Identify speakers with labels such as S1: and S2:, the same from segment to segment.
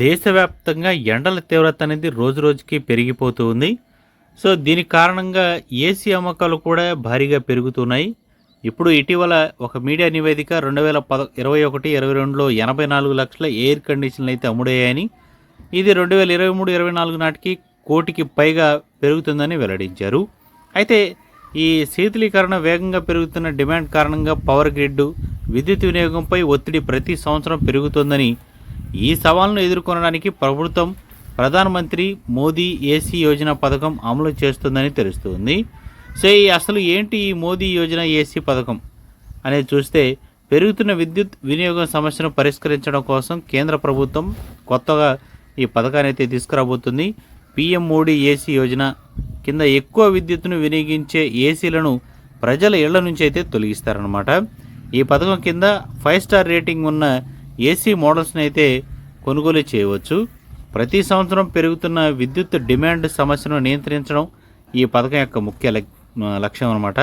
S1: దేశవ్యాప్తంగా ఎండల తీవ్రత అనేది రోజు రోజుకి పెరిగిపోతూ ఉంది. సో దీని కారణంగా ఏసీ అమ్మకాలు కూడా భారీగా పెరుగుతున్నాయి. ఇప్పుడు ఇటీవల ఒక మీడియా నివేదిక రెండు వేల పద ఇరవై ఒకటి ఇరవై రెండులో ఎనభై నాలుగు లక్షల ఎయిర్ కండిషన్లు అయితే అమ్ముడయ్యాయని ఇది రెండు వేల ఇరవై మూడు ఇరవై నాలుగు నాటికి కోటికి పైగా పెరుగుతుందని వెల్లడించారు. అయితే ఈ శీతలీకరణ వేగంగా పెరుగుతున్న డిమాండ్ కారణంగా పవర్ గ్రిడ్ విద్యుత్ వినియోగంపై ఒత్తిడి ప్రతి సంవత్సరం పెరుగుతుందని ఈ సవాల్ను ఎదుర్కొనడానికి ప్రభుత్వం ప్రధానమంత్రి మోదీ ఏసీ యోజన పథకం అమలు చేస్తుందని తెలుస్తుంది. సో ఈ అసలు ఏంటి ఈ మోదీ యోజన ఏసీ పథకం అనేది చూస్తే పెరుగుతున్న విద్యుత్ వినియోగం సమస్యను పరిష్కరించడం కోసం కేంద్ర ప్రభుత్వం కొత్తగా ఈ పథకాన్ని అయితే తీసుకురాబోతుంది. పిఎం మోడీ ఏసీ యోజన కింద ఎక్కువ విద్యుత్తును వినియోగించే ఏసీలను ప్రజల ఇళ్ళ నుంచి అయితే తొలగిస్తారనమాట ఈ పథకం కింద ఫైవ్ స్టార్ రేటింగ్ ఉన్న ఏసీ మోడల్స్ని అయితే కొనుగోలు చేయవచ్చు. ప్రతి సంవత్సరం పెరుగుతున్న విద్యుత్ డిమాండ్ సమస్యను నియంత్రించడం ఈ పథకం యొక్క ముఖ్య లక్- లక్ష్యం అనమాట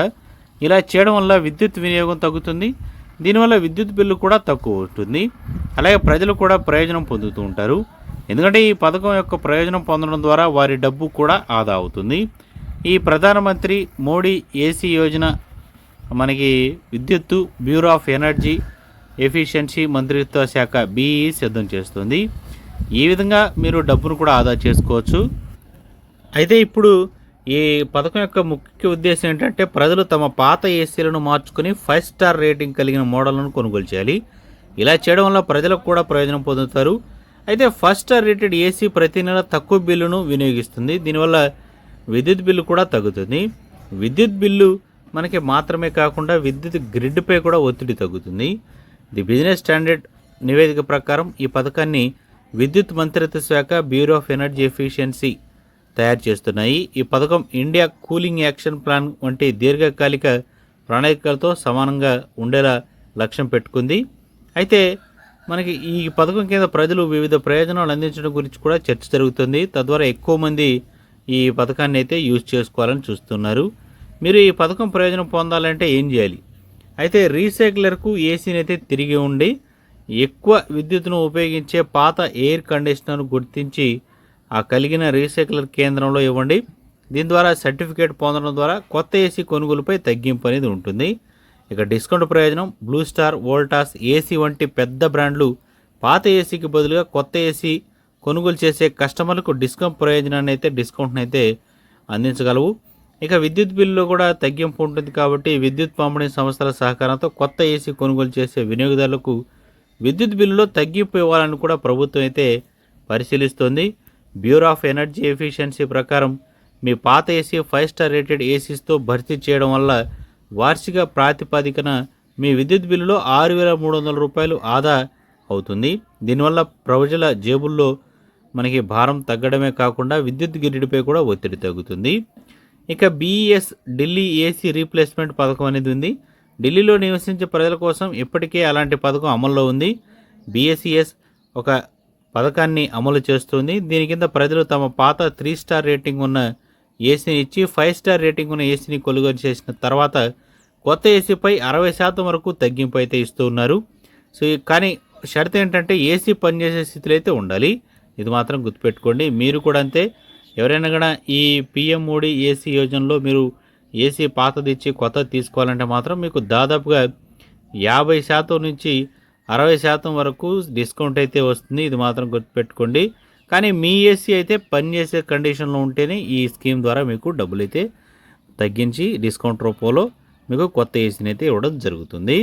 S1: ఇలా చేయడం వల్ల విద్యుత్ వినియోగం తగ్గుతుంది. దీనివల్ల విద్యుత్ బిల్లు కూడా తక్కువ ఉంటుంది. అలాగే ప్రజలు కూడా ప్రయోజనం పొందుతూ ఉంటారు. ఎందుకంటే ఈ పథకం యొక్క ప్రయోజనం పొందడం ద్వారా వారి డబ్బు కూడా ఆదా అవుతుంది. ఈ ప్రధానమంత్రి మోడీ ఏసీ యోజన మనకి విద్యుత్తు బ్యూరో ఆఫ్ ఎనర్జీ ఎఫిషియన్సీ మంత్రిత్వ శాఖ బీఈ సిద్ధం చేస్తుంది. ఈ విధంగా మీరు డబ్బును కూడా ఆదా చేసుకోవచ్చు. అయితే ఇప్పుడు ఈ పథకం యొక్క ముఖ్య ఉద్దేశం ఏంటంటే ప్రజలు తమ పాత ఏసీలను మార్చుకుని ఫైవ్ స్టార్ రేటింగ్ కలిగిన మోడళ్ళను కొనుగోలు చేయాలి. ఇలా చేయడం వల్ల ప్రజలకు కూడా ప్రయోజనం పొందుతారు. అయితే ఫస్ట్ స్టార్ రేటెడ్ ఏసీ ప్రతి నెల తక్కువ బిల్లును వినియోగిస్తుంది. దీనివల్ల విద్యుత్ బిల్లు కూడా తగ్గుతుంది. విద్యుత్ బిల్లు మనకి మాత్రమే కాకుండా విద్యుత్ గ్రిడ్పై కూడా ఒత్తిడి తగ్గుతుంది. ది బిజినెస్ స్టాండర్డ్ నివేదిక ప్రకారం ఈ పథకాన్ని విద్యుత్ మంత్రిత్వ శాఖ బ్యూరో ఆఫ్ ఎనర్జీ ఎఫిషియన్సీ తయారు చేస్తున్నాయి. ఈ పథకం ఇండియా కూలింగ్ యాక్షన్ ప్లాన్ వంటి దీర్ఘకాలిక ప్రణాళికలతో సమానంగా ఉండేలా లక్ష్యం పెట్టుకుంది. అయితే మనకి ఈ పథకం కింద ప్రజలు వివిధ ప్రయోజనాలు అందించడం గురించి కూడా చర్చ జరుగుతుంది. తద్వారా ఎక్కువ మంది ఈ పథకాన్ని అయితే యూజ్ చేసుకోవాలని చూస్తున్నారు. మీరు ఈ పథకం ప్రయోజనం పొందాలంటే ఏం చేయాలి? అయితే రీసైక్లర్కు ఏసీని అయితే తిరిగి ఉండి ఎక్కువ విద్యుత్తును ఉపయోగించే పాత ఎయిర్ కండిషనర్ను గుర్తించి ఆ కలిగిన రీసైక్లర్ కేంద్రంలో ఇవ్వండి. దీని ద్వారా సర్టిఫికేట్ పొందడం ద్వారా కొత్త ఏసీ కొనుగోలుపై తగ్గింపు అనేది ఉంటుంది. ఇక డిస్కౌంట్ ప్రయోజనం బ్లూ స్టార్ వోల్టాస్ ఏసీ వంటి పెద్ద బ్రాండ్లు పాత ఏసీకి బదులుగా కొత్త ఏసీ కొనుగోలు చేసే కస్టమర్లకు డిస్కౌంట్ ప్రయోజనాన్ని అయితే డిస్కౌంట్ని అయితే అందించగలవు. ఇక విద్యుత్ బిల్లులో కూడా తగ్గింపు ఉంటుంది కాబట్టి విద్యుత్ పంపిణీ సంస్థల సహకారంతో కొత్త ఏసీ కొనుగోలు చేసే వినియోగదారులకు విద్యుత్ బిల్లులో తగ్గింపు ఇవ్వాలని కూడా ప్రభుత్వం అయితే పరిశీలిస్తోంది. బ్యూరో ఆఫ్ ఎనర్జీ ఎఫిషియన్సీ ప్రకారం మీ పాత ఏసీ ఫైవ్ స్టార్ రేటెడ్ ఏసీస్తో భర్తీ చేయడం వల్ల వార్షిక ప్రాతిపదికన మీ విద్యుత్ బిల్లులో ఆరు వేల మూడు వందల రూపాయలు ఆదా అవుతుంది. దీనివల్ల ప్రజల జేబుల్లో మనకి భారం తగ్గడమే కాకుండా విద్యుత్ గిరిడిపై కూడా ఒత్తిడి తగ్గుతుంది. ఇక బీఈఎస్ ఢిల్లీ ఏసీ రీప్లేస్మెంట్ పథకం అనేది ఉంది. ఢిల్లీలో నివసించే ప్రజల కోసం ఇప్పటికే అలాంటి పథకం అమల్లో ఉంది. బీఎస్ఈఎస్ ఒక పథకాన్ని అమలు చేస్తుంది. దీని కింద ప్రజలు తమ పాత త్రీ స్టార్ రేటింగ్ ఉన్న ఏసీని ఇచ్చి ఫైవ్ స్టార్ రేటింగ్ ఉన్న ఏసీని కొనుగోలు చేసిన తర్వాత కొత్త ఏసీపై అరవై శాతం వరకు తగ్గింపు అయితే ఇస్తూ ఉన్నారు. సో కానీ షరత్ ఏంటంటే ఏసీ పనిచేసే స్థితిలో అయితే ఉండాలి. ఇది మాత్రం గుర్తుపెట్టుకోండి. మీరు కూడా అంతే. ఎవరైనా కూడా ఈ పిఎం మోడీ ఏసీ యోజనలో మీరు ఏసీ పాతది ఇచ్చి కొత్తది తీసుకోవాలంటే మాత్రం మీకు దాదాపుగా యాభై శాతం నుంచి అరవై శాతం వరకు డిస్కౌంట్ అయితే వస్తుంది. ఇది మాత్రం గుర్తుపెట్టుకోండి. కానీ మీ ఏసీ అయితే పనిచేసే కండిషన్లో ఉంటేనే ఈ స్కీమ్ ద్వారా మీకు డబ్బులు అయితే తగ్గించి డిస్కౌంట్ రూపంలో మీకు కొత్త ఏసీని అయితే ఇవ్వడం జరుగుతుంది.